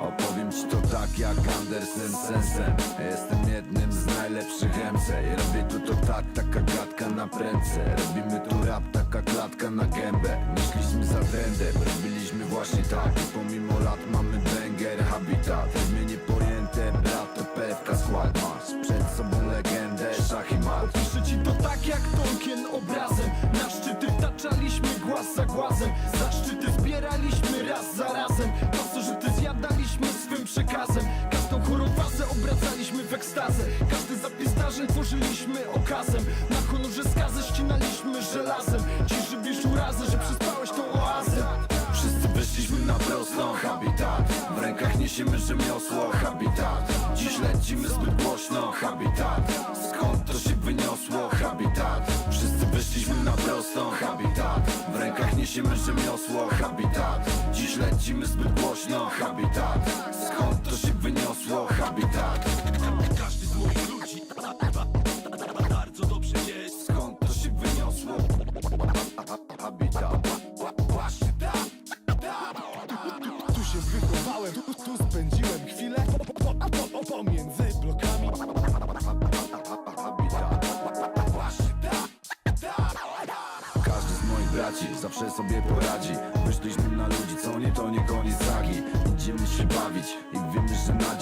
Opowiem ci to tak jak Andersen sensem Jestem jednym z najlepszych MC robię tu to tak, taka gadka na prędce. Robimy tu rap, taka klatka na gębę. Nie szliśmy za trendem, robiliśmy właśnie tak. I pomimo lat mamy banger, habitat szach i mat Piszę ci to tak jak Tolkien obrazem. Na szczyty wtaczaliśmy głaz za głazem. Za szczyty zbieraliśmy raz za razem. Pasożyty zjadaliśmy swym przekazem. Każdą chorą fazę obracaliśmy w ekstazę. Każdy zapis zdarzeń tworzyliśmy okazem. Na honorze skazę ścinaliśmy żelazem. Ci żywisz urazę, że przespałeś tą oazę. Wszyscy wyszliśmy na prostą Habitat. W rękach niesiemy rzemiosło Habitat. Dziś lecimy zbyt głośno Habitat prostą Habitat W rękach niesiemy rzemiosło Habitat Dziś lecimy zbyt głośno Habitat Skąd to się wyniosło Habitat Każdy z moich ludzi bardzo dobrze wie Skąd to się wyniosło Habitat Właśnie tak Tu się wychowałem, tu, spędziłem chwilę po, braci zawsze sobie poradzi. Wyszliśmy na ludzi, co nie to nie koniec sagi. Idziemy się bawić i wiemy, że na